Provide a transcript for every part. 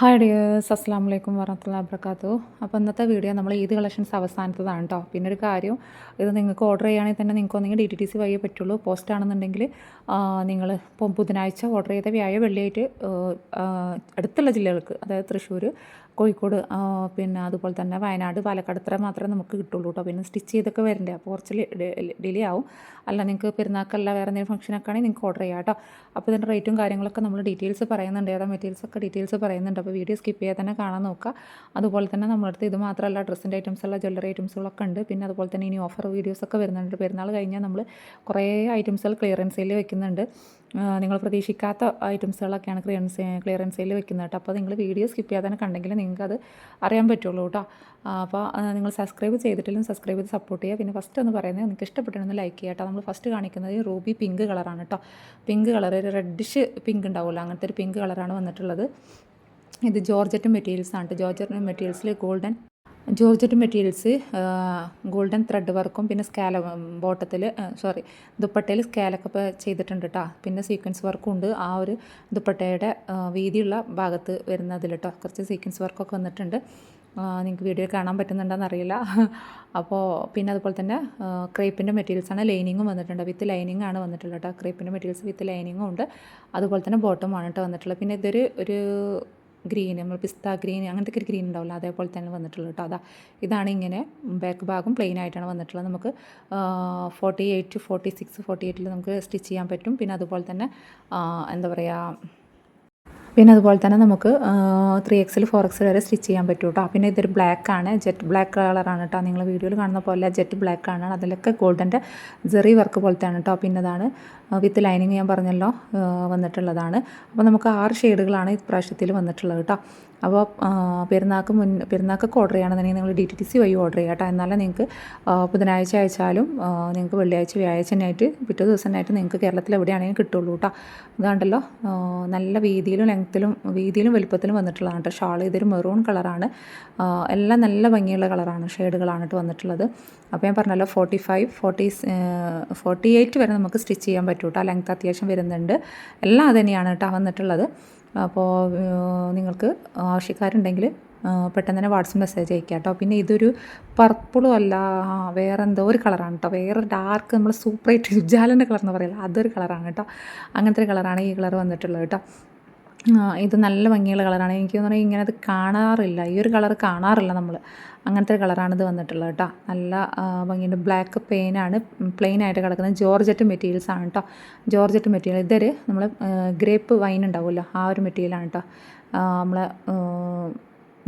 Hi dears അസ്സാം വലൈക്കും വറഹത്തുള്ള വാബർക്കാത്തു അപ്പോൾ ഇന്നത്തെ വീഡിയോ നമ്മൾ ഈദ് കളക്ഷൻസ് അവസാനത്തതാണ് കേട്ടോ പിന്നെ ഒരു കാര്യം ഇത് നിങ്ങൾക്ക് ഓർഡർ ചെയ്യുകയാണെങ്കിൽ തന്നെ നിങ്ങൾക്ക് ഒന്നെങ്കിൽ ഡി ടി ടി സി വഴിയേ പറ്റുള്ളൂ. പോസ്റ്റ് ആണെന്നുണ്ടെങ്കിൽ നിങ്ങൾ ഇപ്പം ബുധനാഴ്ച ഓർഡർ ചെയ്ത വ്യാഴ വെള്ളിയായിട്ട് അടുത്തുള്ള ജില്ലകൾക്ക് അതായത് തൃശ്ശൂർ കോഴിക്കോട് പിന്നെ അതുപോലെ തന്നെ വയനാട് പാലക്കാട് ഇത്ര മാത്രമേ നമുക്ക് കിട്ടുള്ളൂ കേട്ടോ. പിന്നെ സ്റ്റിച്ച് ചെയ്തൊക്കെ വരണ്ടേ? അപ്പോൾ കുറച്ച് ഡിലേ ആവും. അല്ല നിങ്ങൾക്ക് പെരുന്നാക്കല്ല വേറെ എന്തെങ്കിലും ഫംഗ്ഷനൊക്കെ ആണെങ്കിൽ നിങ്ങൾക്ക് ഓർഡർ ചെയ്യാം കേട്ടോ. അപ്പോൾ ഇതിന്റെ റേറ്റും കാര്യങ്ങളൊക്കെ നമ്മൾ ഡീറ്റെയിൽസ് പറയുന്നുണ്ട്. ഏതാ മെറ്റീരിയൽസ് ഒക്കെ ഡീറ്റെയിൽസ് പറയുന്നുണ്ട്. അപ്പോൾ വീഡിയോ സ്കിപ്പ് ചെയ്യാതെ തന്നെ കാണാൻ നോക്കുക. അതുപോലെ തന്നെ നമ്മളടുത്ത് ഇത് മാത്രമല്ല ഡ്രസ്സിന്റെ ഐറ്റംസ് അല്ല ജ്വല്ലറി ഐറ്റംസുകളൊക്കെ ഉണ്ട്. പിന്നെ അതുപോലെ തന്നെ ഇനി ഓഫർ വീഡിയോസൊക്കെ വരുന്നുണ്ട്. പെരുന്നാൾ കഴിഞ്ഞാൽ നമ്മൾ കുറേ ഐറ്റംസുകൾ ക്ലിയറൻസിൽ വെക്കുന്നുണ്ട്. നിങ്ങൾ പ്രതീക്ഷിക്കാത്ത ഐറ്റംസുകളൊക്കെയാണ് ക്ലിയറൻസ് ക്ലിയറൻസ് സെയിൽ വെക്കുന്നത് കേട്ടോ. അപ്പോൾ നിങ്ങൾ വീഡിയോ സ്കിപ്പ് ചെയ്യാതെ തന്നെ കണ്ടെങ്കിൽ നിങ്ങൾക്ക് അത് അറിയാൻ പറ്റുള്ളൂ കേട്ടോ. അപ്പോൾ നിങ്ങൾ സബ്സ്ക്രൈബ് ചെയ്തിട്ടില്ലെങ്കിൽ സബ്സ്ക്രൈബ് ചെയ്ത് സപ്പോർട്ട് ചെയ്യുക. പിന്നെ ഫസ്റ്റ് ഒന്ന് പറയുന്നത് നിങ്ങൾക്ക് ഇഷ്ടപ്പെട്ടിരുന്ന ലൈക്ക് ചെയ്യുക കേട്ടോ. നമ്മൾ ഫസ്റ്റ് കാണിക്കുന്നത് ഈ റൂബി പിങ്ക് കളറാണ് കേട്ടോ. പിങ്ക് കളർ ഒരു റെഡിഷ് പിങ്ക് ഉണ്ടാവുമല്ലോ. അങ്ങനത്തെ ഒരു പിങ്ക് കളറാണ് വന്നിട്ടുള്ളത്. ഇത് ജോർജറ്റ് മെറ്റീരിയൽസ് ആണ് georgette മെറ്റീരിയൽസിൽ golden georgette materials golden thread വർക്കും പിന്നെ സ്കാല ബോട്ടത്തിൽ സോറി ദുപ്പട്ടയിൽ സ്കാലൊക്കെ ചെയ്തിട്ടുണ്ട് കേട്ടോ പിന്നെ സീക്വൻസ് വർക്കും ഉണ്ട്. ആ ഒരു ദുപ്പട്ടയുടെ വീതിയുള്ള ഭാഗത്ത് വരുന്നതിൽ കേട്ടോ കുറച്ച് സീക്വൻസ് വർക്കൊക്കെ വന്നിട്ടുണ്ട്. നിങ്ങൾക്ക് വീഡിയോ കാണാൻ പറ്റുന്നുണ്ടോയെന്ന് അറിയില്ല. അപ്പോൾ പിന്നെ അതുപോലെ തന്നെ ക്രേപ്പിന്റെ മെറ്റീരിയൽസാണ് ലൈനിങ്ങും വന്നിട്ടുണ്ട്. വിത്ത് ലൈനിങ് ആണ് വന്നിട്ടുള്ളത് കേട്ടോ ക്രേപ്പിന്റെ മെറ്റീരിയൽസ് വിത്ത് ലൈനിങ്ങും ഉണ്ട്. അതുപോലെ തന്നെ ബോട്ടമാണ് കേട്ടോ വന്നിട്ടുള്ളത്. പിന്നെ ഇതൊരു ഒരു ഗ്രീൻ നമ്മൾ പിസ്ത ഗ്രീൻ അങ്ങനത്തെ ഒരു ഗ്രീൻ ഉണ്ടാവില്ല. അതേപോലെ തന്നെ വന്നിട്ടുള്ളൂ കേട്ടോ. അതാ ഇതാണ് ഇങ്ങനെ ബാക്ക് ഭാഗം പ്ലെയിൻ ആയിട്ടാണ് വന്നിട്ടുള്ളത്. നമുക്ക് forty eight forty six forty എയ്റ്റിൽ നമുക്ക് സ്റ്റിച്ച് ചെയ്യാൻ പറ്റും. പിന്നെ അതുപോലെ തന്നെ എന്താ പറയുക പിന്നെ അതുപോലെ തന്നെ നമുക്ക് ത്രീ എക്സിൽ ഫോർ എക്സിൽ വരെ സ്റ്റിച്ച് ചെയ്യാൻ പറ്റും കേട്ടോ പിന്നെ ഇതൊരു ബ്ലാക്ക് ആണ്. ജെറ്റ് ബ്ലാക്ക് കളറാണ് കേട്ടോ നിങ്ങൾ വീഡിയോയിൽ കാണുന്ന പോലെ ജെറ്റ് ബ്ലാക്ക് ആണ്. അതിലൊക്കെ ഗോൾഡന്റെ ജെറി വർക്ക് പോലത്തെയാണ് കേട്ടോ പിന്നെ അതാണ് വിത്ത് ലൈനിങ് ഞാൻ പറഞ്ഞല്ലോ വന്നിട്ടുള്ളതാണ്. അപ്പോൾ നമുക്ക് ആറ് ഷെയ്ഡുകളാണ് ഇപ്രാവശ്യത്തിൽ വന്നിട്ടുള്ളത് കേട്ടോ അപ്പോൾ പെരുന്നാൾക്ക് മുൻ പെരുന്നാൾക്കൊക്കെ ഓർഡർ ചെയ്യുകയാണെന്നുണ്ടെങ്കിൽ നിങ്ങൾ ഡി ടി ടി സി വഴി ഓർഡർ ചെയ്യാം കേട്ടോ. എന്നാലേ നിങ്ങൾക്ക് ബുധനാഴ്ച അയച്ചാലും നിങ്ങൾക്ക് വെള്ളിയാഴ്ച വ്യാഴാഴ്ച ആയിട്ട് പിറ്റേ ദിവസം നിങ്ങൾക്ക് കേരളത്തിൽ എവിടെയാണെങ്കിലും കിട്ടുള്ളൂ കേട്ടോ. ഇതാണ്ടല്ലോ നല്ല വീതിയിലും ലെങ്ത്തിലും വീതിയിലും വലുപ്പത്തിലും വന്നിട്ടുള്ളതാണ് കേട്ടോ. ഷാൾ ഇതൊരു മെറൂൺ കളറാണ് എല്ലാം നല്ല ഭംഗിയുള്ള കളറാണ് ഷെയ്ഡുകളാണ് കേട്ടോ വന്നിട്ടുള്ളത്. അപ്പോൾ ഞാൻ പറഞ്ഞല്ലോ forty five forty forty eight വരെ നമുക്ക് സ്റ്റിച്ച് ചെയ്യാൻ പറ്റും കേട്ടോ. ലെങ്ത് അത്യാവശ്യം വരുന്നുണ്ട്. എല്ലാം അത് തന്നെയാണ് കേട്ടോ വന്നിട്ടുള്ളത്. അപ്പോൾ നിങ്ങൾക്ക് ആവശ്യക്കാരുണ്ടെങ്കിൽ പെട്ടെന്ന് തന്നെ വാട്സപ്പ് മെസ്സേജ് അയക്കുക കേട്ടോ. പിന്നെ ഇതൊരു പർപ്പിളും അല്ല വേറെ എന്തോ ഒരു കളറാണ് കേട്ടോ. വേറെ ഡാർക്ക് നമ്മൾ സൂപ്പറായിട്ട് ഉജ്ജാലന്റെ കളർ എന്ന് പറയില്ല അതൊരു കളറാണ് കേട്ടോ. അങ്ങനത്തെ ഒരു കളറാണ് ഈ കളർ വന്നിട്ടുള്ളത് കേട്ടോ. ഇത് നല്ല ഭംഗിയുള്ള കളറാണ്. എനിക്ക് തോന്നുന്നത് ഇങ്ങനെ അത് കാണാറില്ല. ഈ ഒരു കളർ കാണാറില്ല നമ്മൾ അങ്ങനത്തെ ഒരു കളറാണ് ഇത് വന്നിട്ടുള്ളത് കേട്ടോ നല്ല ഭംഗിയുണ്ട്. ബ്ലാക്ക് പെയിനാണ് പ്ലെയിൻ ആയിട്ട് കിടക്കുന്നത് ജോർജറ്റ് മെറ്റീരിയൽസ് ആണ് കേട്ടോ ജോർജറ്റ് മെറ്റീരിയൽ. ഇതൊരു നമ്മൾ ഗ്രേപ്പ് വൈൻ ഉണ്ടാവുമല്ലോ. ആ ഒരു മെറ്റീരിയലാണ് കേട്ടോ നമ്മൾ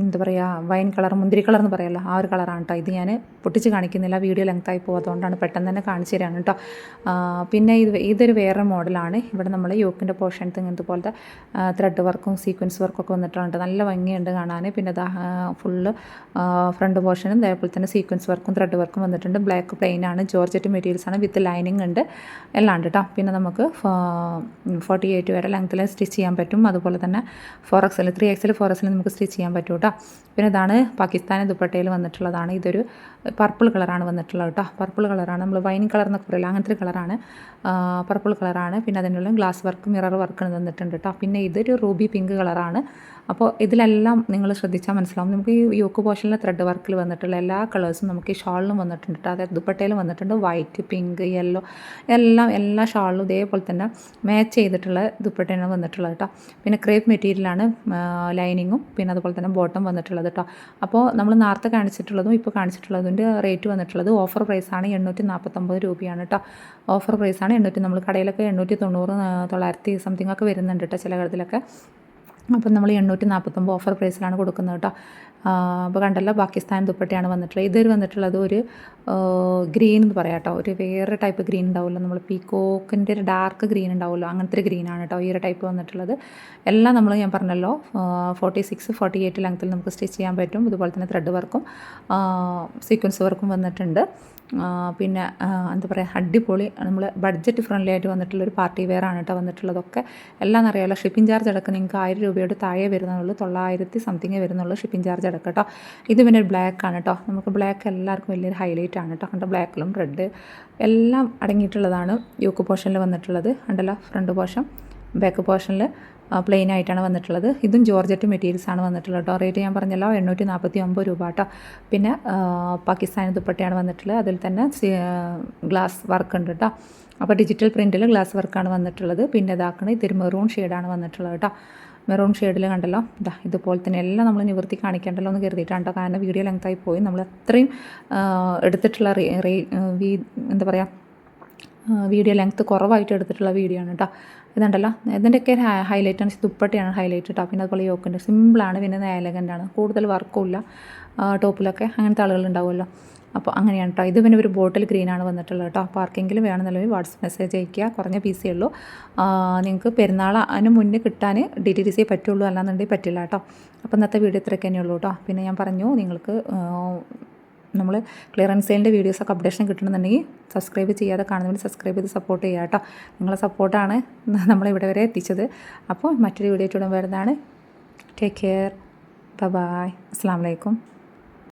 എന്താ പറയുക വൈൻ കളർ മുന്തിരി കളർ എന്ന് പറയാമല്ലോ ആ ഒരു കളറാണ് കേട്ടോ. ഇത് ഞാൻ പൊട്ടിച്ച് കാണിക്കുന്നില്ല വീഡിയോ ലെങ്ത്തായി പോകും അതുകൊണ്ടാണ് പെട്ടെന്ന് തന്നെ കാണിച്ചു തരാണ് കേട്ടോ. പിന്നെ ഇത് ഇതൊരു വേറെ മോഡലാണ്. ഇവിടെ നമ്മൾ യോക്കിന്റെ പോർഷൻസ് ഇങ്ങനത്തെ പോലത്തെ ത്രെഡ് വർക്കും സീക്വൻസ് വർക്കും ഒക്കെ വന്നിട്ടുണ്ട് നല്ല ഭംഗിയുണ്ട് കാണാൻ പിന്നെ ഫുള്ള് ഫ്രണ്ട് പോർഷനും അതേപോലെ തന്നെ സീക്വൻസ് വർക്കും ത്രെഡ് വർക്കും വന്നിട്ടുണ്ട്. ബ്ലാക്ക് പ്ലെയിൻ ആണ് ജോർജറ്റ് മെറ്റീരിയൽസ് ആണ് വിത്ത് ലൈനിങ് ഉണ്ട്. എല്ലാം ഉണ്ട് കേട്ടോ. പിന്നെ നമുക്ക് ഫോർട്ടി എയ്റ്റ് വരെ ലെങ്ത്തിൽ സ്റ്റിച്ച് ചെയ്യാൻ പറ്റും. അതുപോലെ തന്നെ ഫോർ എക്സിൽ ത്രീ എക്സിൽ ഫോർ എക്സിൽ നമുക്ക് സ്റ്റിച്ച് ചെയ്യാൻ പറ്റും കേട്ടോ. പിന്നെ ഇതാണ് പാകിസ്ഥാനി ദുപ്പട്ടയിൽ വന്നിട്ടുള്ളതാണ്. ഇതൊരു പർപ്പിൾ കളറാണ് വന്നിട്ടുള്ളത് കേട്ടോ. പർപ്പിൾ കളറാണ് നമ്മൾ വൈൻ കളർ എന്നൊക്കെ പറയില്ല അങ്ങനത്തെ കളറാണ് പർപ്പിൾ കളറാണ് പിന്നെ അതിനുള്ള ഗ്ലാസ് വർക്ക് മിറർ വർക്ക് തന്നിട്ടുണ്ട് കേട്ടോ. പിന്നെ ഇതൊരു റൂബി പിങ്ക് കളറാണ് അപ്പോൾ ഇതിലെല്ലാം നിങ്ങൾ ശ്രദ്ധിച്ചാൽ മനസ്സിലാവും. നമുക്ക് ഈ യോക്ക് പോർഷനിലെ ത്രെഡ് വർക്കിൽ വന്നിട്ടുള്ള എല്ലാ കളേഴ്സും നമുക്ക് ഈ ഷാളിലും വന്നിട്ടുണ്ട് കേട്ടോ. അതായത് ദുപ്പട്ടയിലും വന്നിട്ടുണ്ട് വൈറ്റ് പിങ്ക് യെല്ലോ എല്ലാം എല്ലാ ഷാളിലും ഇതേപോലെ തന്നെ മാച്ച് ചെയ്തിട്ടുള്ള ദുപ്പട്ടയാണ് വന്നിട്ടുള്ളത് കേട്ടോ. പിന്നെ ക്രേപ്പ് മെറ്റീരിയലാണ് ലൈനിങ്ങും പിന്നെ അതുപോലെ തന്നെ ബോട്ടം വന്നിട്ടുള്ളത് കേട്ടോ അപ്പോൾ നമ്മൾ നേരത്തെ കാണിച്ചിട്ടുള്ളതും ഇപ്പോൾ കാണിച്ചിട്ടുള്ളതിന്റെ റേറ്റ് വന്നിട്ടുള്ളത് ഓഫർ പ്രൈസാണ് എണ്ണൂറ്റി നാൽപ്പത്തൊമ്പത് രൂപയാണ് കേട്ടോ ഓഫർ പ്രൈസാണ് എണ്ണൂറ്റി നമ്മൾ കടയിലൊക്കെ എണ്ണൂറ്റി തൊണ്ണൂറ് തൊള്ളായിരത്തി സംതിങ് ഒക്കെ വരുന്നുണ്ട് കേട്ടോ ചില കടത്തിലൊക്കെ. അപ്പം നമ്മൾ എണ്ണൂറ്റി നാൽപ്പത്തൊമ്പത് ഓഫർ പ്രൈസിലാണ് കൊടുക്കുന്നത് കേട്ടോ. അപ്പോൾ കണ്ടല്ലോ പാകിസ്ഥാൻ ദുപ്പട്ടയാണ് വന്നിട്ടുള്ളത്. ഇതൊരു വന്നിട്ടുള്ളത് ഒരു ഗ്രീൻ എന്ന് പറയാം കേട്ടോ. ഒരു വേറെ ടൈപ്പ് ഗ്രീൻ ഉണ്ടാവുമല്ലോ. നമ്മൾ പീക്കോക്കിന്റെ ഒരു ഡാർക്ക് ഗ്രീൻ ഉണ്ടാവുമല്ലോ. അങ്ങനത്തെ ഒരു ഗ്രീനാണ് കേട്ടോ ഈ ഒരു ടൈപ്പ് വന്നിട്ടുള്ളത്. എല്ലാം നമ്മൾ ഞാൻ പറഞ്ഞല്ലോ ഫോർട്ടി സിക്സ് ഫോർട്ടി എയ്റ്റ് ലെങ്ത്തിൽ നമുക്ക് സ്റ്റിച്ച് ചെയ്യാൻ പറ്റും. ഇതുപോലെ തന്നെ ത്രെഡ് വർക്കും സീക്വൻസ് വർക്കും വന്നിട്ടുണ്ട്. പിന്നെ എന്താ പറയുക അടിപൊളി നമ്മൾ ബഡ്ജറ്റ് ഫ്രണ്ട്ലി ആയിട്ട് വന്നിട്ടുള്ള ഒരു പാർട്ടി വെയർ ആണ് കേട്ടോ വന്നിട്ടുള്ളതൊക്കെ. എല്ലാം അറിയാമല്ലോ ഷിപ്പിംഗ് ചാർജ് അടക്കം നിങ്ങൾക്ക് ആയിരം രൂപയോട് താഴെ വരുന്നുള്ളൂ തൊള്ളായിരത്തി സംതിങ് വരുന്നുള്ളൂ ഷിപ്പിംഗ് ചാർജ് അടക്കം കേട്ടോ ഇത് പിന്നെ ഒരു ബ്ലാക്ക് ആണ് കേട്ടോ നമുക്ക് ബ്ലാക്ക് എല്ലാവർക്കും വലിയൊരു ഹൈലൈറ്റ് ആണ് കേട്ടോ കണ്ടോ ബ്ലാക്കിലും റെഡ് എല്ലാം അടങ്ങിയിട്ടുള്ളതാണ്. യോക്ക് പോർഷനിൽ വന്നിട്ടുള്ളത്. ഉണ്ടല്ലോ ഫ്രണ്ട് പോർഷൻ ബാക്ക് പോർഷനിൽ പ്ലെയിൻ ആയിട്ടാണ് വന്നിട്ടുള്ളത്. ഇതും ജോർജറ്റ് മെറ്റീരിയൽസ് ആണ് വന്നിട്ടുള്ളത് കേട്ടോ. റേറ്റ് ഞാൻ പറഞ്ഞല്ലോ എണ്ണൂറ്റി നാൽപ്പത്തി ഒമ്പത് രൂപ കേട്ടോ. പിന്നെ പാകിസ്ഥാനി ദുപ്പട്ടയാണ് വന്നിട്ടുള്ളത്. അതിൽ തന്നെ ഗ്ലാസ് വർക്ക് ഉണ്ട് കേട്ടോ. അപ്പോൾ ഡിജിറ്റൽ പ്രിന്റിൽ ഗ്ലാസ് വർക്കാണ് വന്നിട്ടുള്ളത്. പിന്നെ ഇതാക്കണ ഇതൊരു മെറൂൺ ഷെയ്ഡാണ് വന്നിട്ടുള്ളത് കേട്ടോ. മെറൂൺ ഷെയ്ഡിൽ കണ്ടല്ലോ. ഇതാ ഇതുപോലെ തന്നെ എല്ലാം നമ്മൾ നിവൃത്തി കാണിക്കേണ്ടല്ലോ എന്ന് കരുതിയിട്ടാണ് കാരണം വീഡിയോ ലെങ്തായി പോയി. നമ്മൾ അത്രയും എടുത്തിട്ടുള്ള എന്താ പറയുക വീഡിയോ ലെങ്ത്ത് കുറവായിട്ട് എടുത്തിട്ടുള്ള വീഡിയോ ആണ് കേട്ടോ. ഇതുണ്ടല്ലോ. ഇതിന്റെയൊക്കെ ഹൈലൈറ്റ് ആണ്. ദുപ്പട്ടയാണ് ഹൈലൈറ്റ് കേട്ടോ പിന്നെ അതുപോലെ യോക്കിന്റെ. സിമ്പിളാണ് പിന്നെ എലഗന്റ് ആണ്. കൂടുതൽ വർക്കും ഇല്ല. ടോപ്പിലൊക്കെ അങ്ങനത്തെ ആളുകൾ ഉണ്ടാവുമല്ലോ. അപ്പോൾ അങ്ങനെയാണ് കേട്ടോ ഇത് പിന്നെ ഒരു ബോട്ടിൽ ഗ്രീനാണ് വന്നിട്ടുള്ളത് കേട്ടോ അപ്പോൾ ആർക്കെങ്കിലും വേണമെന്നുള്ളവർ വാട്സപ്പ് മെസ്സേജ് അയക്കുക കുറഞ്ഞ പീസേ ഉള്ളൂ. നിങ്ങൾക്ക് പെരുന്നാൾ അതിന് മുന്നേ കിട്ടാൻ ഡി ടി സി പറ്റുള്ളൂ. അല്ലാന്നുണ്ടെങ്കിൽ പറ്റില്ല കേട്ടോ അപ്പോൾ ഇന്നത്തെ വീഡിയോ ഇത്രയൊക്കെ തന്നെയുള്ളൂ കേട്ടോ പിന്നെ ഞാൻ പറഞ്ഞു നിങ്ങൾക്ക് നമ്മൾ ക്ലിയറൻസ് സെയിലിന്റെ വീഡിയോസൊക്കെ അപ്ഡേഷൻ കിട്ടണമെന്നുണ്ടെങ്കിൽ സബ്സ്ക്രൈബ് ചെയ്യാതെ കാണുന്നവർ സബ്സ്ക്രൈബ് ചെയ്ത് സപ്പോർട്ട് ചെയ്യുക കേട്ടോ. നിങ്ങളെ സപ്പോർട്ടാണ് നമ്മളിവിടെ വരെ എത്തിച്ചത്. അപ്പോൾ മറ്റൊരു വീഡിയോ ചൂടാൻ വരുന്നതാണ്. ടേക്ക് കെയർ ബൈ അസ്സാം വലൈക്കും